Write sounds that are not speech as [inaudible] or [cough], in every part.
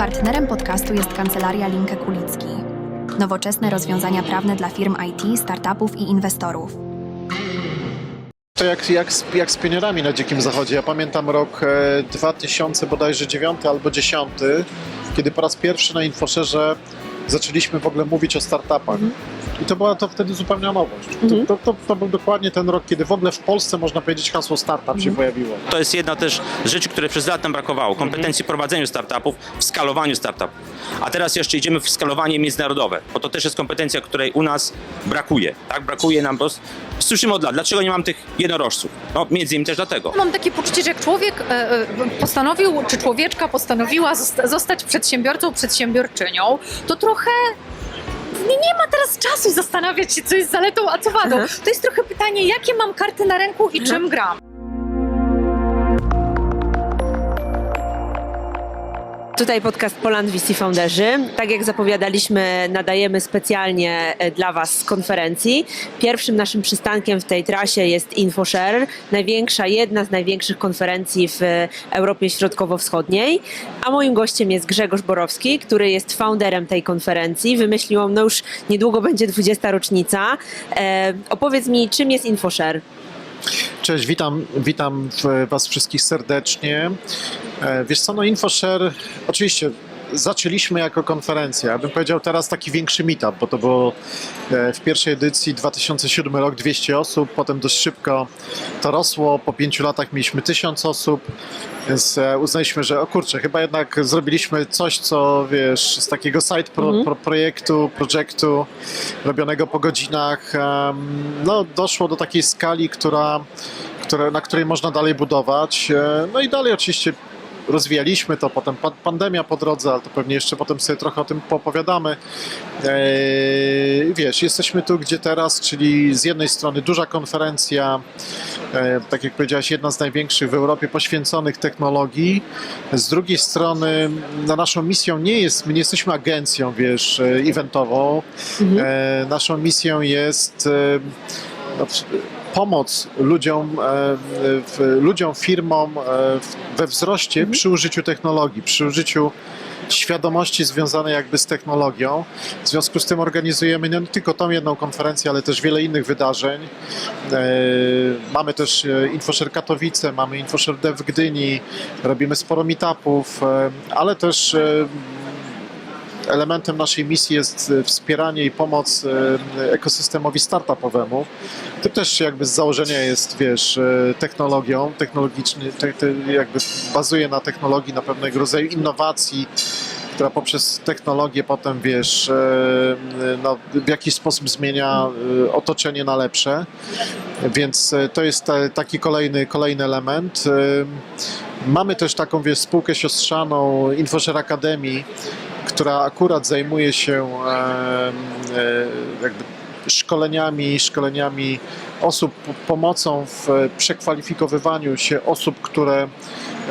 Partnerem podcastu jest kancelaria Linke Kulicki. Nowoczesne rozwiązania prawne dla firm IT, startupów i inwestorów. To jak, jak, z, jak z pionierami na Dzikim Zachodzie. Ja pamiętam rok e, 2000 bodajże 9 albo 10, kiedy po raz pierwszy na Infoszerze zaczęliśmy w ogóle mówić o startupach. I to była to wtedy zupełna nowość. Mhm. To, to, to, był dokładnie ten rok, kiedy w ogóle w Polsce można powiedzieć hasło startup Mhm. się pojawiło. To jest jedna też z rzeczy, które przez lata nam brakowało. Kompetencji w prowadzeniu startupów, w skalowaniu startupów. A teraz jeszcze idziemy w skalowanie międzynarodowe, bo to też jest kompetencja, której u nas brakuje. Tak, brakuje nam, bo s- słyszymy od lat, dlaczego nie mam tych jednorożców? No, między innymi też dlatego. Mam takie poczucie, że jak człowiek e, e, postanowił, czy człowieczka postanowiła zosta- zostać przedsiębiorcą, przedsiębiorczynią, to trochę nie, nie ma teraz czasu zastanawiać się, co jest zaletą, a co wadą. To jest trochę pytanie, jakie mam karty na ręku i czym gram. Tutaj podcast Poland VC Founderzy. Tak jak zapowiadaliśmy, nadajemy specjalnie e, dla Was z konferencji. Pierwszym naszym przystankiem w tej trasie jest InfoShare, największa, jedna z największych konferencji w e, Europie Środkowo-Wschodniej. A moim gościem jest Grzegorz Borowski, który jest founderem tej konferencji. Wymyślił ją, no już niedługo będzie 20 rocznica. E, opowiedz mi, czym jest InfoShare? Cześć, witam, witam Was wszystkich serdecznie. E, Wiesz co, no InfoShare, oczywiście zaczęliśmy jako konferencja. Ja bym powiedział teraz taki większy meetup, bo to było e, w pierwszej edycji 2007 rok 200 osób, potem dość szybko to rosło. Po pięciu latach mieliśmy 1000 osób, więc e, uznaliśmy, że o kurczę, chyba jednak zrobiliśmy coś, co wiesz, z takiego side pro, pro, projektu, projektu robionego po godzinach, no doszło do takiej skali, która, która, na której można dalej budować. E, No i dalej oczywiście rozwijaliśmy to, potem pa- pandemia po drodze, ale to pewnie jeszcze potem sobie trochę o tym poopowiadamy. Eee, Wiesz, jesteśmy tu, gdzie teraz, czyli z jednej strony duża konferencja, e, tak jak powiedziałaś, jedna z największych w Europie poświęconych technologii. Z drugiej strony, no, naszą misją nie jest, my nie jesteśmy agencją, wiesz, e, eventową. E, Naszą misją jest e, pomoc ludziom, e, ludziom firmom e, we wzroście przy użyciu technologii, przy użyciu świadomości związanej jakby z technologią. W związku z tym organizujemy nie tylko tą jedną konferencję, ale też wiele innych wydarzeń. E, Mamy też InfoShare Katowice, mamy InfoShare Dev w Gdyni, robimy sporo meetupów, ale też elementem naszej misji jest e, wspieranie i pomoc e, ekosystemowi startupowemu. To też jakby z założenia jest, wiesz, e, technologią, technologiczny, te, te jakby bazuje na technologii, na pewnego rodzaju innowacji, która poprzez technologię potem, wiesz, no, w jakiś sposób zmienia otoczenie na lepsze. Więc to jest taki kolejny, kolejny element. Mamy też taką, wiesz, spółkę siostrzaną InfoShare Academy, która akurat zajmuje się e, jakby szkoleniami, szkoleniami osób, pomocą w przekwalifikowywaniu się osób, które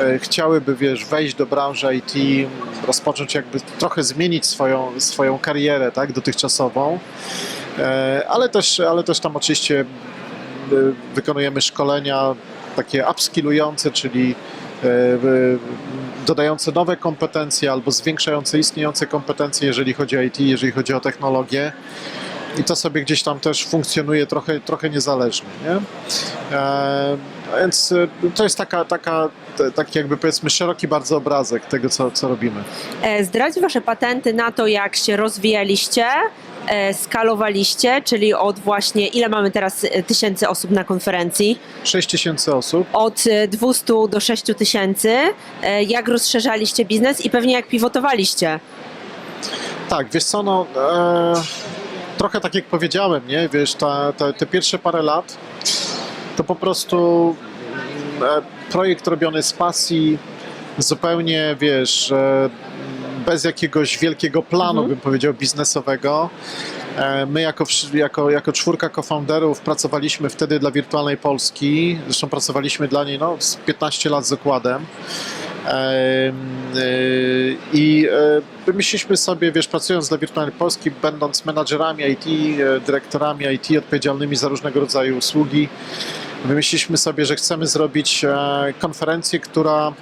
e, chciałyby, wiesz, wejść do branży IT, rozpocząć jakby trochę zmienić swoją, swoją karierę, tak, dotychczasową. E, Ale też, ale też tam oczywiście wykonujemy szkolenia takie upskillujące, czyli dodające nowe kompetencje albo zwiększające istniejące kompetencje, jeżeli chodzi o IT, jeżeli chodzi o technologię. I to sobie gdzieś tam też funkcjonuje trochę, trochę niezależnie. Nie? E, więc y, to jest taka, taka, taki jakby powiedzmy szeroki bardzo obrazek tego, co, co robimy. E, Zdradź Wasze patenty na to, jak się rozwijaliście, e, skalowaliście, czyli od właśnie, ile mamy teraz e, tysięcy osób na konferencji? 6 tysięcy osób. Od e, 200 do 6 tysięcy. E, Jak rozszerzaliście biznes i pewnie jak pivotowaliście? Tak, wiesz co, no e, trochę tak jak powiedziałem, nie, wiesz, ta, ta, te pierwsze parę lat to po prostu mm, e, projekt robiony z pasji, zupełnie, wiesz, e, bez jakiegoś wielkiego planu, bym powiedział, biznesowego. E, My jako, jako, jako czwórka cofounderów pracowaliśmy wtedy dla Wirtualnej Polski, zresztą pracowaliśmy dla niej no, z 15 lat z okładem. Em, y, I e, wymyśliliśmy sobie, wiesz, pracując dla Wirtualnej Polski, będąc menadżerami IT, e, dyrektorami IT odpowiedzialnymi za różnego rodzaju usługi, Wymyśliliśmy sobie, że chcemy zrobić e, konferencję, która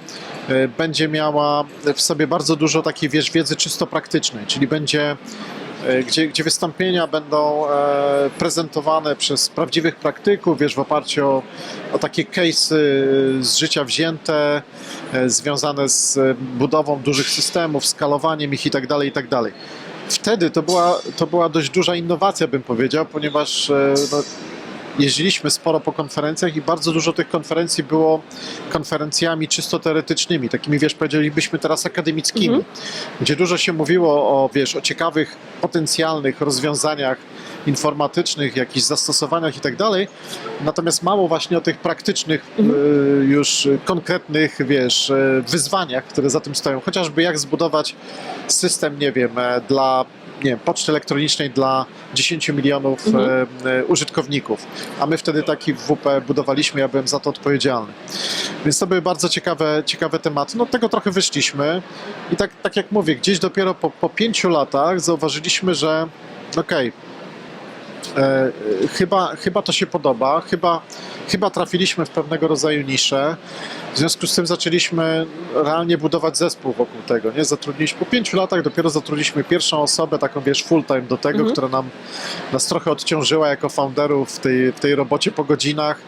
e, będzie miała w sobie bardzo dużo takiej, wiedzy czysto praktycznej, czyli będzie e, gdzie, gdzie wystąpienia będą prezentowane przez prawdziwych praktyków, wiesz, w oparciu o, o takie case'y z życia wzięte, związane z budową dużych systemów, skalowaniem ich i tak dalej, i tak. Wtedy to była, to była dość duża innowacja, bym powiedział, ponieważ no, jeździliśmy sporo po konferencjach i bardzo dużo tych konferencji było konferencjami czysto teoretycznymi, takimi, wiesz, powiedzielibyśmy teraz akademickimi, gdzie dużo się mówiło o, wiesz, o ciekawych, potencjalnych rozwiązaniach informatycznych, jakichś zastosowaniach i tak dalej, natomiast mało właśnie o tych praktycznych, e, już konkretnych, wiesz, e, wyzwaniach, które za tym stoją, chociażby jak zbudować system, nie wiem, e, dla nie wiem, poczty elektronicznej dla 10 milionów e, użytkowników. A my wtedy taki WP budowaliśmy, ja byłem za to odpowiedzialny. Więc to były bardzo ciekawe, ciekawe tematy. No tego trochę wyszliśmy i tak, tak jak mówię, gdzieś dopiero po, po pięciu latach zauważyliśmy, że okej, e, chyba, chyba to się podoba, chyba, chyba trafiliśmy w pewnego rodzaju niszę. W związku z tym zaczęliśmy realnie budować zespół wokół tego. Nie? Zatrudniliśmy po pięciu latach, dopiero zatrudniliśmy pierwszą osobę, taką wiesz, full time do tego, która nam, nas trochę odciążyła jako founderów w tej, w tej robocie po godzinach.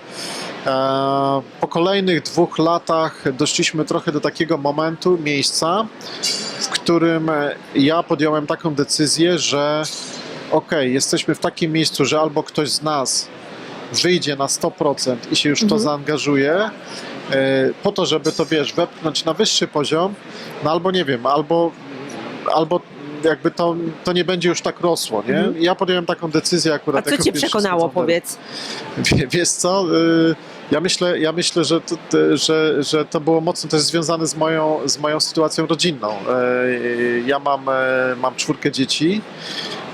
E, po kolejnych dwóch latach doszliśmy trochę do takiego momentu, miejsca, w którym e, ja podjąłem taką decyzję, że okej, jesteśmy w takim miejscu, że albo ktoś z nas wyjdzie na 100% i się już w to zaangażuje, e, po to, żeby to, wiesz, wepchnąć na wyższy poziom, no albo nie wiem, albo, albo jakby to, to nie będzie już tak rosło, nie? Ja podjąłem taką decyzję A akurat. co jako cię przekonało, powiedz? [laughs] Wie- Wiesz co, y, ja myślę, ja myślę że, to, że, że to było mocno też związane z moją, z moją sytuacją rodzinną. E, Ja mam, e, mam czwórkę dzieci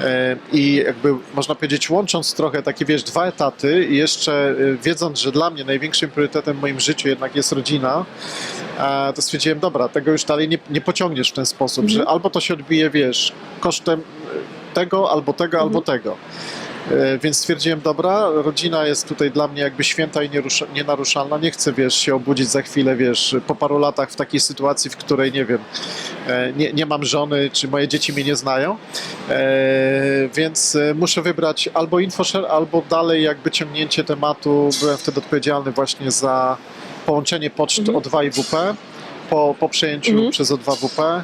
e, i jakby można powiedzieć łącząc trochę takie, wiesz, dwa etaty i jeszcze wiedząc, że dla mnie największym priorytetem w moim życiu jednak jest rodzina, to stwierdziłem, dobra, tego już dalej nie, nie pociągniesz w ten sposób, że albo to się odbije, wiesz, kosztem tego, albo tego, albo tego. E, Więc stwierdziłem, dobra, rodzina jest tutaj dla mnie jakby święta i nienaruszalna. Nie chcę, wiesz, się obudzić za chwilę, wiesz, po paru latach w takiej sytuacji, w której, nie wiem, e, nie, nie mam żony, czy moje dzieci mnie nie znają. E, Więc muszę wybrać albo InfoShare, albo dalej jakby ciągnięcie tematu. Byłem wtedy odpowiedzialny właśnie za połączenie poczt O2 i WP po, po przejęciu przez O2 WP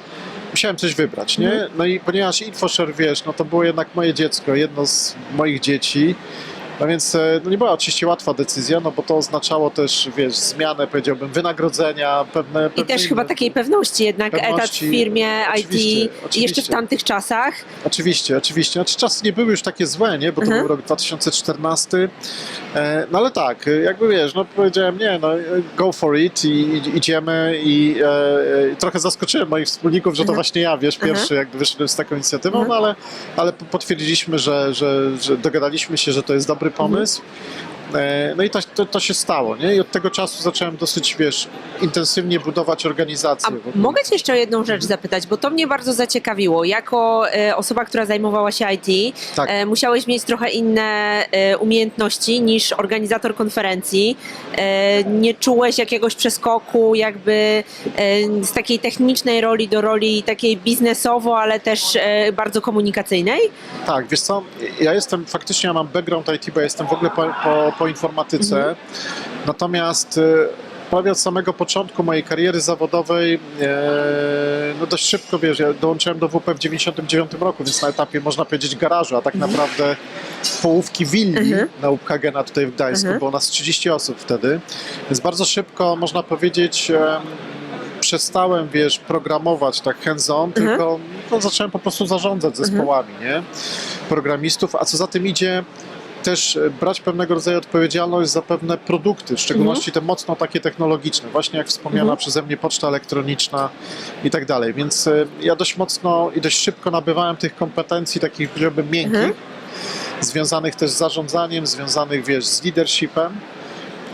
musiałem coś wybrać, nie? No i ponieważ InfoShare, wiesz, no to było jednak moje dziecko, jedno z moich dzieci, no więc e, no nie była oczywiście łatwa decyzja, no bo to oznaczało też, wiesz, zmianę, powiedziałbym, wynagrodzenia, pewne... I też chyba takiej pewności, jednak Pewności, etat w firmie oczywiście, IT i jeszcze w oczywiście. tamtych czasach. Oczywiście, oczywiście. Znaczy czasy nie były już takie złe, nie? Bo to Mhm. był rok 2014. E, no ale tak, e, jakby wiesz, no powiedziałem nie, no go for it i, idziemy i e, trochę zaskoczyłem moich wspólników, że to Mhm. właśnie ja, wiesz, Mhm. pierwszy jakby wyszedłem z taką inicjatywą, Mhm. no ale, ale potwierdziliśmy, że, że, że dogadaliśmy się, że to jest dobry pomysł. E, No i to, to, to się stało, nie? I od tego czasu zacząłem dosyć, wiesz, intensywnie budować A organizację. wokół- mogę Cię jeszcze o jedną rzecz zapytać, bo to mnie bardzo zaciekawiło. Jako e, osoba, która zajmowała się IT, Tak. e, musiałeś mieć trochę inne umiejętności niż organizator konferencji. Nie czułeś jakiegoś przeskoku jakby z takiej technicznej roli do roli takiej biznesowo, ale też bardzo komunikacyjnej? Tak, wiesz co, ja jestem, faktycznie ja mam background IT, bo ja jestem w ogóle po, po, po informatyce, natomiast e, prawie od samego początku mojej kariery zawodowej, e, no dość szybko, wiesz, ja dołączyłem do WP w 99 roku, więc na etapie, można powiedzieć, garażu, a tak naprawdę połówki willi Mhm. na UPHGena tutaj w Gdańsku, Mhm. było nas 30 osób wtedy, więc bardzo szybko, można powiedzieć, em, przestałem, wiesz, programować tak hands-on, tylko no, zacząłem po prostu zarządzać zespołami, nie? Programistów, a co za tym idzie, też e, brać pewnego rodzaju odpowiedzialność za pewne produkty, w szczególności te mocno takie technologiczne, właśnie jak wspomniana przeze mnie poczta elektroniczna i tak dalej. Więc e, ja dość mocno i dość szybko nabywałem tych kompetencji takich, powiedziałbym, miękkich, Mhm. związanych też z zarządzaniem, związanych, wiesz, z leadershipem.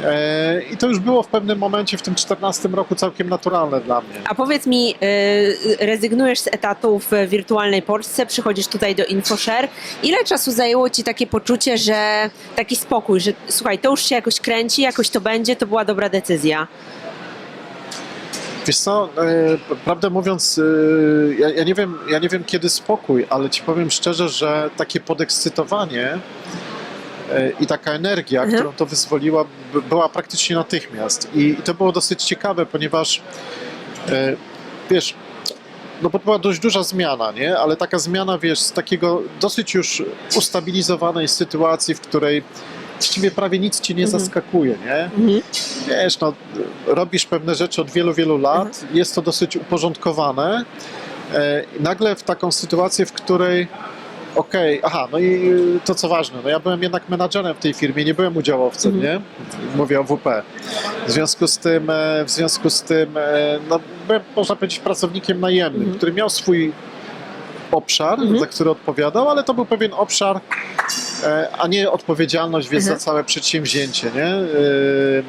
E, I to już było w pewnym momencie w tym 14 roku całkiem naturalne dla mnie. A powiedz mi, y, rezygnujesz z etatu w wirtualnej Polsce, przychodzisz tutaj do InfoShare. Ile czasu zajęło ci takie poczucie, że taki spokój, że słuchaj, to już się jakoś kręci, jakoś to będzie, to była dobra decyzja? Wiesz co, e, prawdę mówiąc, e, ja, ja, nie wiem, ja nie wiem kiedy spokój, ale ci powiem szczerze, że takie podekscytowanie e, i taka energia, Mhm. którą to wyzwoliła, była praktycznie natychmiast. I, I to było dosyć ciekawe, ponieważ e, wiesz, no bo to była dość duża zmiana, nie? Ale taka zmiana, wiesz, z takiego dosyć już ustabilizowanej sytuacji, w której właściwie prawie nic cię nie Mhm. zaskakuje, nie? Mhm. wiesz, no, robisz pewne rzeczy od wielu, wielu lat, jest to dosyć uporządkowane. E, nagle w taką sytuację, w której okej, aha, no i y, to co ważne, no ja byłem jednak menadżerem w tej firmie, nie byłem udziałowcem, Mhm. nie? Mówię o WP. W związku z tym, e, w związku z tym, e, no, byłem, można powiedzieć, pracownikiem najemnym, Mhm. który miał swój obszar, Mhm. za który odpowiadał, ale to był pewien obszar, e, a nie odpowiedzialność wiesz, Mhm. za całe przedsięwzięcie, nie?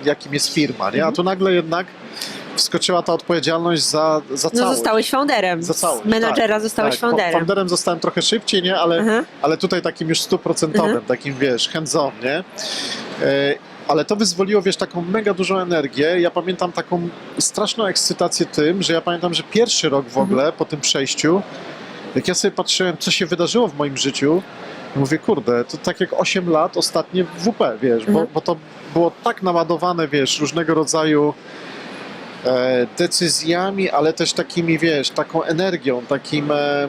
Jakim jest firma. Nie? A Mhm. tu nagle jednak wskoczyła ta odpowiedzialność za, za No całość. zostałeś founderem. Za całość, Z menadżera tak, zostałeś tak. founderem. Founderem zostałem trochę szybciej, nie? Ale, Aha. ale tutaj takim już stuprocentowym, Mhm. takim wiesz, hands-on, nie? E, Ale to wyzwoliło, wiesz, taką mega dużą energię. Ja pamiętam taką straszną ekscytację tym, że ja pamiętam, że pierwszy rok w ogóle po tym przejściu, jak ja sobie patrzyłem, co się wydarzyło w moim życiu, mówię, kurde, to tak jak 8 lat ostatnie w WP, wiesz, bo, Mhm. bo to było tak naładowane, wiesz, różnego rodzaju decyzjami, ale też takimi, wiesz, taką energią, takim, e,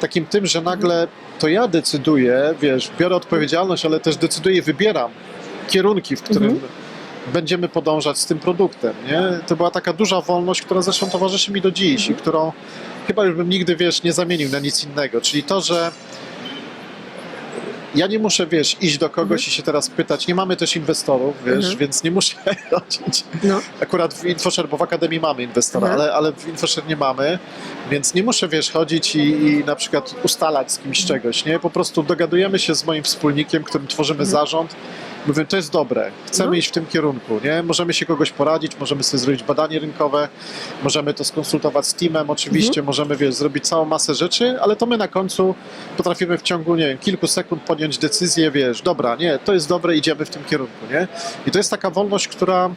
takim tym, że nagle to ja decyduję, wiesz, biorę odpowiedzialność, ale też decyduję, wybieram kierunki, w którym Mhm. będziemy podążać z tym produktem, nie? To była taka duża wolność, która zresztą towarzyszy mi do dziś i którą chyba już bym nigdy, wiesz, nie zamienił na nic innego, czyli to, że ja nie muszę, wiesz, iść do kogoś i się teraz pytać. Nie mamy też inwestorów, wiesz, Mhm. więc nie muszę [laughs] chodzić. No. Akurat w InfoShare, bo w Akademii mamy inwestora, Mhm. ale, ale w InfoShare nie mamy, więc nie muszę, wiesz, chodzić i, i na przykład ustalać z kimś Mhm. czegoś, nie? Po prostu dogadujemy się z moim wspólnikiem, którym tworzymy Mhm. zarząd. Mówię, to jest dobre, chcemy No. iść w tym kierunku, nie? Możemy się kogoś poradzić, możemy sobie zrobić badanie rynkowe, możemy to skonsultować z teamem oczywiście, Mhm. możemy, wiesz, zrobić całą masę rzeczy, ale to my na końcu potrafimy w ciągu, nie wiem, kilku sekund podjąć decyzję, wiesz, dobra, nie, to jest dobre, idziemy w tym kierunku, nie? I to jest taka wolność, która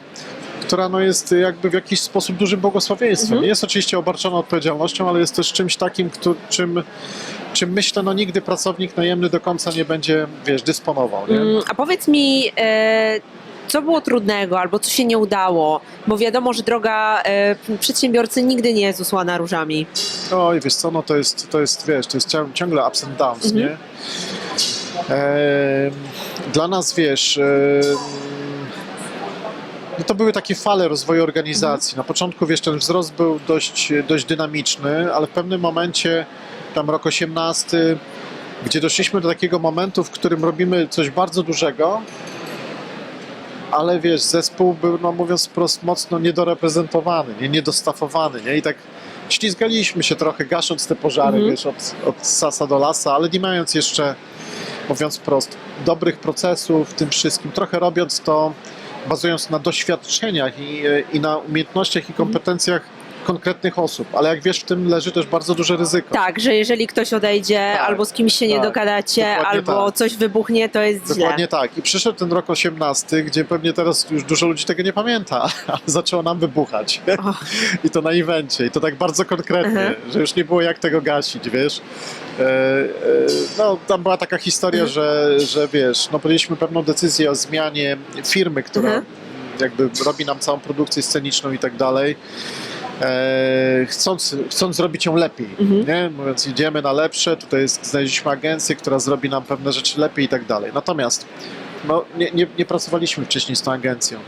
która no jest jakby w jakiś sposób dużym błogosławieństwem. Mhm. Jest oczywiście obarczona odpowiedzialnością, ale jest też czymś takim, któ- czym, czym myślę, no nigdy pracownik najemny do końca nie będzie, wiesz, dysponował. Nie? Mm, A powiedz mi, e, co było trudnego albo co się nie udało? Bo wiadomo, że droga e, przedsiębiorcy nigdy nie jest usłana różami. Oj, wiesz co, no to jest, to jest wiesz, to jest cią- ciągle ups and downs, Mhm. nie? Em, dla nas, wiesz, em, no to były takie fale rozwoju organizacji. Na początku, wiesz, ten wzrost był dość, dość dynamiczny, ale w pewnym momencie, tam rok 18, gdzie doszliśmy do takiego momentu, w którym robimy coś bardzo dużego, ale wiesz, zespół był, no mówiąc wprost, mocno niedoreprezentowany, nie, niedostafowany, nie? I tak ślizgaliśmy się trochę, gasząc te pożary, Mhm. wiesz, od, od sasa do lasa, ale nie mając jeszcze, mówiąc wprost, dobrych procesów w tym wszystkim, trochę robiąc to, bazując na doświadczeniach i, i na umiejętnościach i kompetencjach konkretnych osób, ale jak wiesz, w tym leży też bardzo duże ryzyko. Tak, że jeżeli ktoś odejdzie, Tak, albo z kimś się nie tak, dogadacie, dokładnie albo tak. coś wybuchnie, to jest Dokładnie źle. tak. I przyszedł ten rok 18, gdzie pewnie teraz już dużo ludzi tego nie pamięta, [laughs] ale zaczęło nam wybuchać. O. [laughs] I to na evencie. I to tak bardzo konkretnie, Mhm. że już nie było jak tego gasić, wiesz. E, e, no, tam była taka historia, Mhm. że, że wiesz, no podjęliśmy pewną decyzję o zmianie firmy, która Mhm. jakby robi nam całą produkcję sceniczną i tak dalej. E, chcąc, chcąc zrobić ją lepiej, Mhm. nie? mówiąc idziemy na lepsze, tutaj jest, znaleźliśmy agencję, która zrobi nam pewne rzeczy lepiej i tak dalej. Natomiast no, nie, nie, nie pracowaliśmy wcześniej z tą agencją.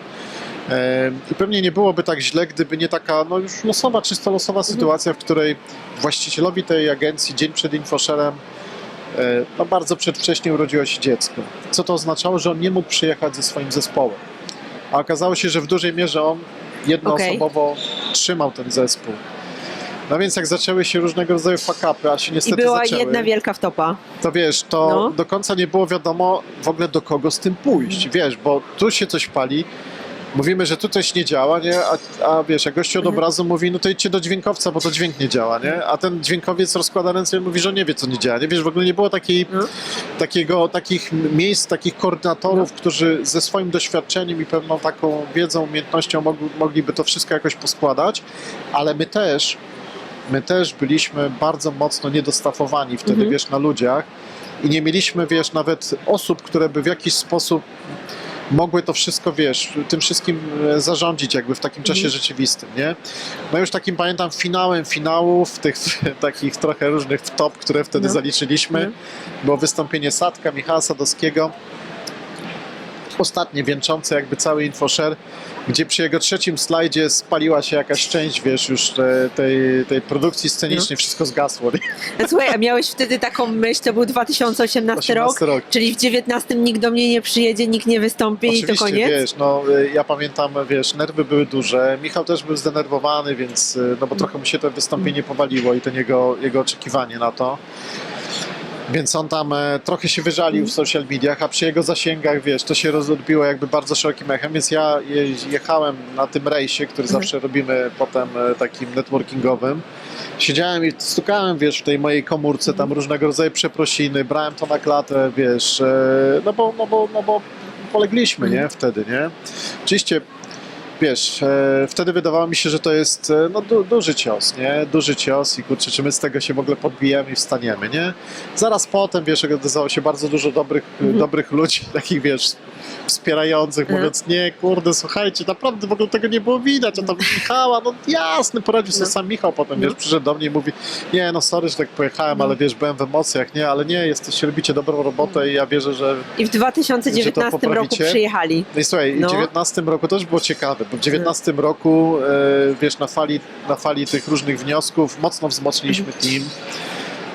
E, I pewnie nie byłoby tak źle, gdyby nie taka no już losowa, czysto losowa Mhm. sytuacja, w której właścicielowi tej agencji dzień przed infoszerem e, no bardzo przedwcześnie urodziło się dziecko. Co to oznaczało, że on nie mógł przyjechać ze swoim zespołem. A okazało się, że w dużej mierze on jednoosobowo trzymał ten zespół. No więc jak zaczęły się różnego rodzaju fakapy, a się I niestety była zaczęły, jedna wielka wtopa. to wiesz, to No. do końca nie było wiadomo w ogóle do kogo z tym pójść, Mhm. wiesz, bo tu się coś pali, mówimy, że tu coś nie działa, nie? A, a wiesz, jak gościu od obrazu mówi, no to idźcie do dźwiękowca, bo to dźwięk nie działa, nie? A ten dźwiękowiec rozkłada ręce i mówi, że nie wie, co nie działa, nie? Wiesz, w ogóle nie było takiej, No. takiego, takich miejsc, takich koordynatorów, którzy ze swoim doświadczeniem i pewną taką wiedzą, umiejętnością mogli, mogliby to wszystko jakoś poskładać, ale my też, my też byliśmy bardzo mocno niedostafowani wtedy, Mhm. wiesz, na ludziach i nie mieliśmy, wiesz, nawet osób, które by w jakiś sposób mogły to wszystko, wiesz, tym wszystkim e, zarządzić jakby w takim czasie rzeczywistym, nie? No już takim pamiętam finałem finałów, tych [laughs] takich trochę różnych top, które wtedy No. zaliczyliśmy, No. było wystąpienie Sadka, Michała Sadowskiego, ostatnie, wieńczące jakby cały InfoShare, gdzie przy jego trzecim slajdzie spaliła się jakaś część, wiesz, już te, tej, tej produkcji scenicznej, wszystko zgasło. nie? No, Słuchaj, a miałeś wtedy taką myśl, to był 2018 rok, 18 rok. czyli w 19 nikt do mnie nie przyjedzie, nikt nie wystąpi i to Oczywiście, koniec? wiesz, no y, ja pamiętam, wiesz, nerwy były duże, Michał też był zdenerwowany, więc, y, no bo trochę mu się to wystąpienie powaliło i ten jego, jego oczekiwanie na to. Więc on tam e, trochę się wyżalił w social mediach, a przy jego zasięgach, wiesz, to się rozbiło jakby bardzo szerokim echem, więc ja je, jechałem na tym rejsie, który zawsze robimy potem e, takim networkingowym. Siedziałem i stukałem, wiesz, w tej mojej komórce, tam różnego rodzaju przeprosiny, brałem to na klatę, wiesz, e, no bo, no bo, no bo polegliśmy, nie, wtedy, nie. Oczywiście, wiesz, e, wtedy wydawało mi się, że to jest e, no, du, duży cios, nie, duży cios i kurczę, czy my z tego się w ogóle podbijemy i wstaniemy, nie. Zaraz potem, wiesz, okazało się bardzo dużo dobrych, dobrych ludzi, [laughs] takich, wiesz, wspierających, Mhm. mówiąc, nie, kurde, słuchajcie, naprawdę w ogóle tego nie było widać, a tam [laughs] Michała, no jasny, poradził sobie No. sam Michał potem, No. wiesz, przyszedł do mnie i mówi, nie, no sorry, że tak pojechałem, ale wiesz, byłem w emocjach, nie, ale nie, jesteście, robicie dobrą robotę i ja wierzę, że I w 2019 roku poprawicie? przyjechali. no i słuchaj, No. w 19 roku też było ciekawe, bo w 19 roku, e, wiesz, na fali, na fali tych różnych wniosków mocno wzmocniliśmy Mhm. team.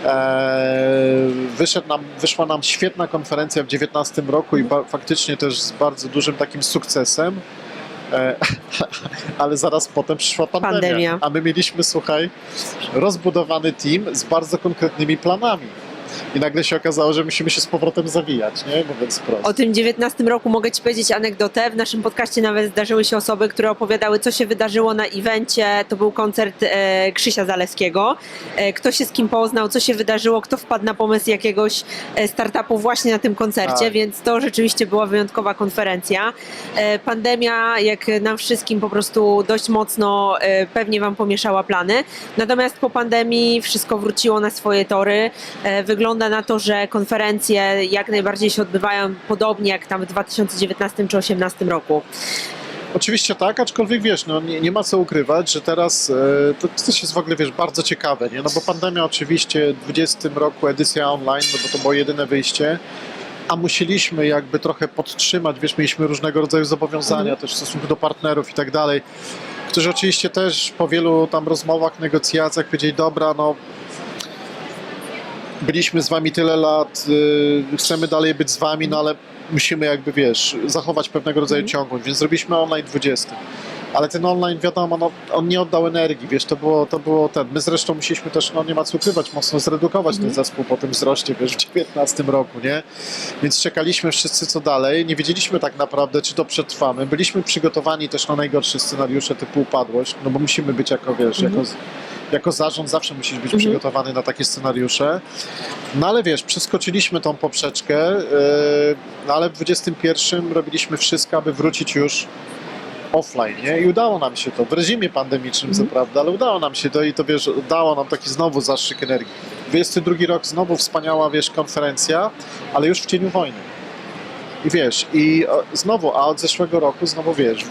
E, wyszedł nam, wyszła nam świetna konferencja w 19 roku i faktycznie też z bardzo dużym takim sukcesem. E, [laughs] ale zaraz potem przyszła pandemia, Pandemia. a my mieliśmy, słuchaj, rozbudowany team z bardzo konkretnymi planami. I nagle się okazało, że musimy się z powrotem zawijać, nie? Mówiąc prosto. O tym 19 roku mogę Ci powiedzieć anegdotę. W naszym podcaście nawet zdarzyły się osoby, które opowiadały, co się wydarzyło na evencie. To był koncert e, Krzysia Zaleskiego. E, kto się z kim poznał, co się wydarzyło, kto wpadł na pomysł jakiegoś e, startupu właśnie na tym koncercie, Tak. więc to rzeczywiście była wyjątkowa konferencja. E, pandemia, jak nam wszystkim, po prostu dość mocno e, pewnie Wam pomieszała plany. Natomiast po pandemii wszystko wróciło na swoje tory. E, Wygląda na to, że konferencje jak najbardziej się odbywają podobnie jak tam w 2019 czy 2018 roku. Oczywiście tak, aczkolwiek wiesz, no nie, nie ma co ukrywać, że teraz e, to też jest w ogóle, wiesz, bardzo ciekawe, nie? No bo pandemia oczywiście w 2020 roku edycja online, no bo to było jedyne wyjście, a musieliśmy jakby trochę podtrzymać, wiesz, mieliśmy różnego rodzaju zobowiązania też w stosunku do partnerów i tak dalej, którzy oczywiście też po wielu tam rozmowach, negocjacjach powiedzieli, dobra, no byliśmy z wami tyle lat, y, chcemy dalej być z wami, no ale musimy jakby, wiesz, zachować pewnego rodzaju ciągłość, więc zrobiliśmy online 20. Ale ten online, wiadomo, no, on nie oddał energii, wiesz, to było, to było ten. My zresztą musieliśmy też, no nie ma co ukrywać, mocno zredukować ten zespół po tym wzroście, wiesz, w 19 roku, nie? Więc czekaliśmy wszyscy co dalej, nie wiedzieliśmy tak naprawdę, czy to przetrwamy. Byliśmy przygotowani też na najgorsze scenariusze typu upadłość, no bo musimy być jako, wiesz, jako, jako zarząd zawsze musisz być przygotowany na takie scenariusze. No ale wiesz, przeskoczyliśmy tą poprzeczkę, yy, no ale w 21 robiliśmy wszystko, aby wrócić już offline, nie? I udało nam się to, w reżimie pandemicznym co prawda, ale udało nam się to i to, wiesz, dało nam taki znowu zastrzyk energii. 22 rok znowu wspaniała, wiesz, konferencja, ale już w cieniu wojny. I wiesz, i znowu, a od zeszłego roku znowu wiesz,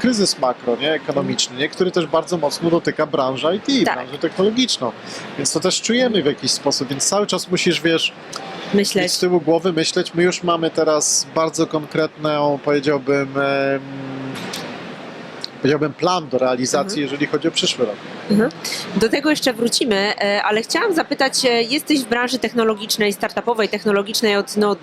kryzys makro, nie, ekonomiczny, nie, który też bardzo mocno dotyka branży IT, Tak. branżę technologiczną. Więc to też czujemy w jakiś sposób, więc cały czas musisz, wiesz, Myśleć. mieć z tyłu głowy myśleć. My już mamy teraz bardzo konkretną, powiedziałbym, powiedziałbym plan do realizacji, jeżeli chodzi o przyszły rok. Do tego jeszcze wrócimy, e, ale chciałam zapytać, e, jesteś w branży technologicznej, startupowej, technologicznej od no,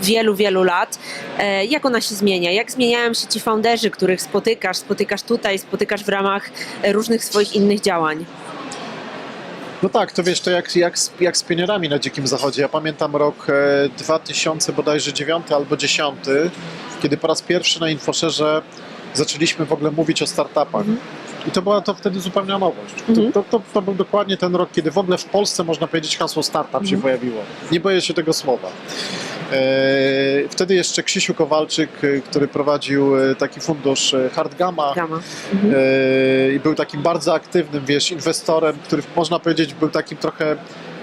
wielu, wielu lat. E, Jak ona się zmienia? Jak zmieniają się ci founderzy, których spotykasz, spotykasz tutaj, spotykasz w ramach e, różnych swoich innych działań? No tak, to wiesz, to jak, jak, jak z pionierami na Dzikim Zachodzie. Ja pamiętam rok e, 2000 bodajże 9 albo 10, kiedy po raz pierwszy na Infoszerze zaczęliśmy w ogóle mówić o startupach. I to była to wtedy zupełna nowość. Mhm. To, to, to, był dokładnie ten rok, kiedy w ogóle w Polsce można powiedzieć hasło startup się pojawiło. Nie boję się tego słowa. E, wtedy jeszcze Krzysiu Kowalczyk, e, który prowadził e, taki fundusz e, Hardgama, Gama. e, i był takim bardzo aktywnym, wiesz, inwestorem, który można powiedzieć był takim trochę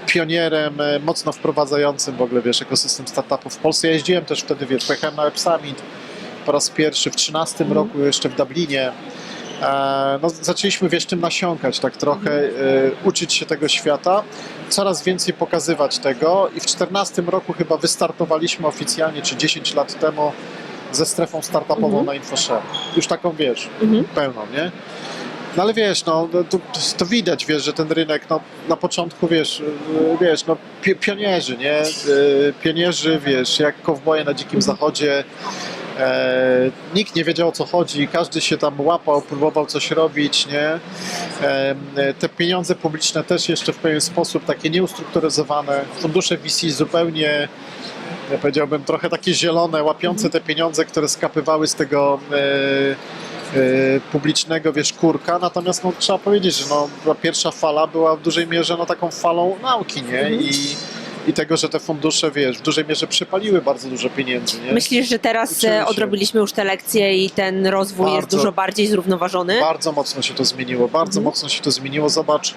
pionierem, mocno wprowadzającym w ogóle, wiesz, ekosystem startupów w Polsce. Ja jeździłem też wtedy, wiesz, pojechałem na Web Summit po raz pierwszy w 13 roku jeszcze w Dublinie. E, No, zaczęliśmy, wiesz, tym nasiąkać, tak trochę e, uczyć się tego świata, coraz więcej pokazywać tego i w 14 roku chyba wystartowaliśmy oficjalnie, czy 10 lat temu ze strefą startupową Mhm. na InfoShare. Już taką, wiesz, Mhm. pełną, nie? No ale wiesz, no, to, to widać, wiesz, że ten rynek, no, na początku, wiesz, y, wiesz, no, pi- pionierzy, nie? Pionierzy, wiesz, jak kowboje na dzikim zachodzie, e, nikt nie wiedział o co chodzi, każdy się tam łapał, próbował coś robić, nie? E, te pieniądze publiczne też jeszcze w pewien sposób takie nieustrukturyzowane, fundusze VC zupełnie ja powiedziałbym trochę takie zielone, łapiące te pieniądze, które skapywały z tego e, e, publicznego, wiesz, kurka. Natomiast no, trzeba powiedzieć, że no, ta pierwsza fala była w dużej mierze no, taką falą nauki, nie? I, I tego, że te fundusze, wiesz, w dużej mierze przypaliły bardzo dużo pieniędzy, nie? Myślisz, że teraz Uczymy e, odrobiliśmy już te lekcje i ten rozwój jest Bardzo. dużo bardziej zrównoważony? Bardzo mocno się to zmieniło, bardzo Mhm. mocno się to zmieniło. Zobacz,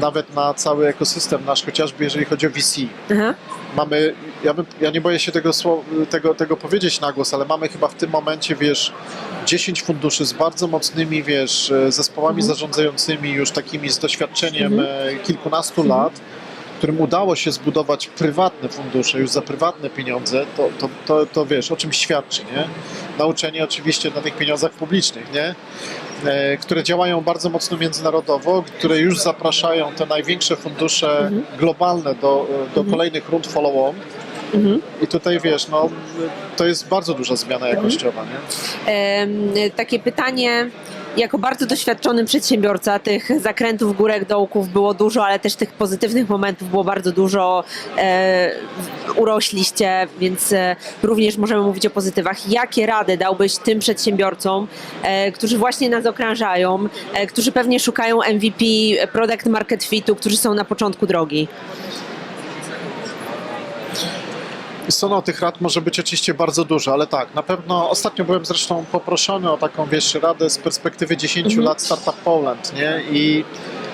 nawet na cały ekosystem nasz, chociażby jeżeli chodzi o VC. Aha. mamy, ja, bym, ja nie boję się tego, tego, tego powiedzieć na głos, ale mamy chyba w tym momencie, wiesz, 10 funduszy z bardzo mocnymi, wiesz, e, zespołami Mhm. zarządzającymi już takimi z doświadczeniem Mhm. e, kilkunastu lat, którym udało się zbudować prywatne fundusze już za prywatne pieniądze, to, to, to, to wiesz, o czym świadczy, nie? Nauczenie oczywiście na tych pieniądzach publicznych, nie? E, które działają bardzo mocno międzynarodowo, które już zapraszają te największe fundusze Mhm. globalne do, do kolejnych rund follow-on. Mhm. I tutaj wiesz, no, to jest bardzo duża zmiana jakościowa, nie? Em, takie pytanie. Jako bardzo doświadczony przedsiębiorca, tych zakrętów, górek, dołków było dużo, ale też tych pozytywnych momentów było bardzo dużo. E, urośliście, więc e, również możemy mówić o pozytywach. Jakie rady dałbyś tym przedsiębiorcom, e, którzy właśnie nas okrążają, e, którzy pewnie szukają MVP, product market fitu, którzy są na początku drogi? Co no, tych rad może być oczywiście bardzo dużo, ale tak, na pewno ostatnio byłem zresztą poproszony o taką, wiesz, radę z perspektywy 10 Mhm. lat Startup Poland, nie? I,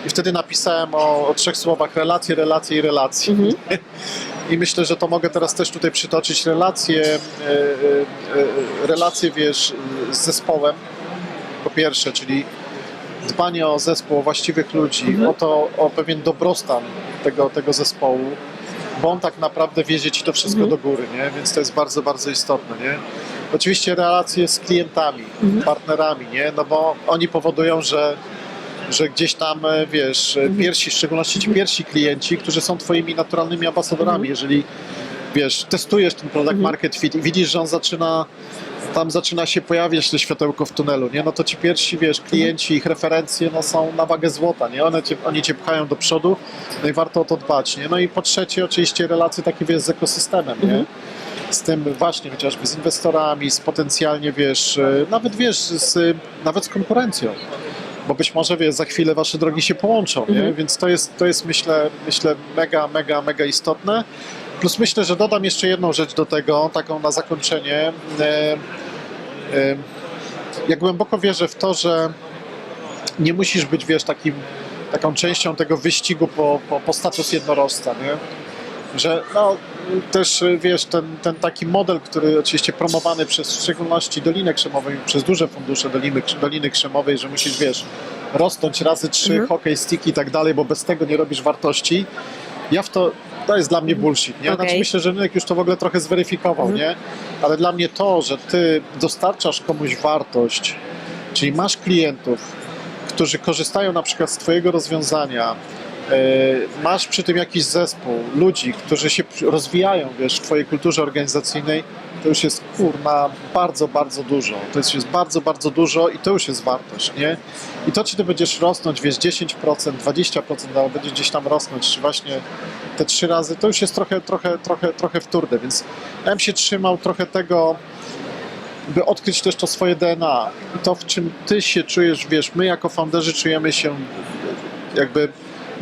i wtedy napisałem o, o trzech słowach relacje, relacje i relacje. Mhm. [laughs] I myślę, że to mogę teraz też tutaj przytoczyć relacje, e, e, e, relacje, wiesz, z zespołem, po pierwsze, czyli dbanie o zespół, o właściwych ludzi, Mhm. o to, o pewien dobrostan tego, tego zespołu, bo on tak naprawdę wiezie ci to wszystko Mhm. do góry, nie? Więc to jest bardzo, bardzo istotne, nie? Oczywiście relacje z klientami, Mhm. partnerami, nie? No bo oni powodują, że że gdzieś tam, e, wiesz, e, Mhm. pierwsi, w szczególności ci pierwsi klienci, którzy są twoimi naturalnymi ambasadorami, Mhm. jeżeli, wiesz, testujesz ten product Mhm. market fit i widzisz, że on zaczyna, tam zaczyna się pojawiać to światełko w tunelu, nie? No to ci pierwsi, wiesz, klienci, ich referencje, no są na wagę złota, nie? One cię, oni cię pchają do przodu, no i warto o to dbać, nie? No i po trzecie, oczywiście relacje takie, wiesz, z ekosystemem, nie? Mhm. z tym właśnie chociażby z inwestorami, z potencjalnie, wiesz, e, nawet wiesz, z, nawet z konkurencją. Bo być może wiesz, za chwilę wasze drogi się połączą, nie? Mhm. Więc to jest, to jest myślę, myślę mega, mega, mega istotne. Plus myślę, że dodam jeszcze jedną rzecz do tego, taką na zakończenie. E, e, ja głęboko wierzę w to, że nie musisz być, wiesz, takim, taką częścią tego wyścigu po, po, po status jednorożca, nie? Że no, też wiesz, ten, ten taki model, który oczywiście promowany przez w szczególności Dolinę Krzemową i przez duże fundusze Doliny, Doliny Krzemowej, że musisz, wiesz, rosnąć razy trzy, Mhm. hokej, stick i tak dalej, bo bez tego nie robisz wartości. Ja w to, to jest dla mnie bullshit, nie? Okej. Znaczy myślę, że rynek już to w ogóle trochę zweryfikował, Mhm. nie? Ale dla mnie to, że ty dostarczasz komuś wartość, czyli masz klientów, którzy korzystają na przykład z twojego rozwiązania, e, masz przy tym jakiś zespół ludzi, którzy się rozwijają, wiesz, w twojej kulturze organizacyjnej, to już jest kurna bardzo, bardzo dużo. To jest, jest bardzo, bardzo dużo i to już jest wartość, nie? I to, czy ty będziesz rosnąć, wiesz, 10%, 20%, albo będziesz gdzieś tam rosnąć, czy właśnie te trzy razy, to już jest trochę, trochę, trochę, trochę wtórne, więc ja bym się trzymał trochę tego, by odkryć też to swoje DNA. I to, w czym ty się czujesz, wiesz, my jako founderzy czujemy się jakby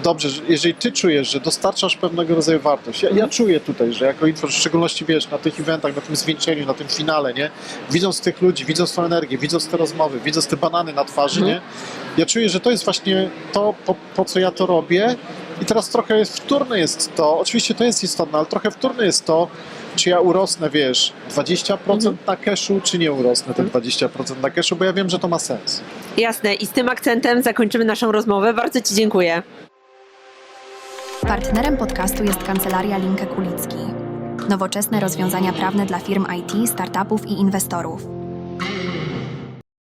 dobrze, że jeżeli ty czujesz, że dostarczasz pewnego rodzaju wartość. Ja, ja czuję tutaj, że jako info, w szczególności wiesz, na tych eventach, na tym zwieńczeniu, na tym finale, nie? Widząc tych ludzi, widząc tą energię, widząc te rozmowy, widząc te banany na twarzy, nie? Ja czuję, że to jest właśnie to, po, po co ja to robię. I teraz trochę jest wtórne jest to, oczywiście to jest istotne, ale trochę wtórne jest to, czy ja urosnę, wiesz, 20% na cashu, czy nie urosnę te 20% na cashu, bo ja wiem, że to ma sens. Jasne, i z tym akcentem zakończymy naszą rozmowę. Bardzo Ci dziękuję. Partnerem podcastu jest kancelaria Linke Kulicki. Nowoczesne rozwiązania prawne dla firm IT, startupów i inwestorów.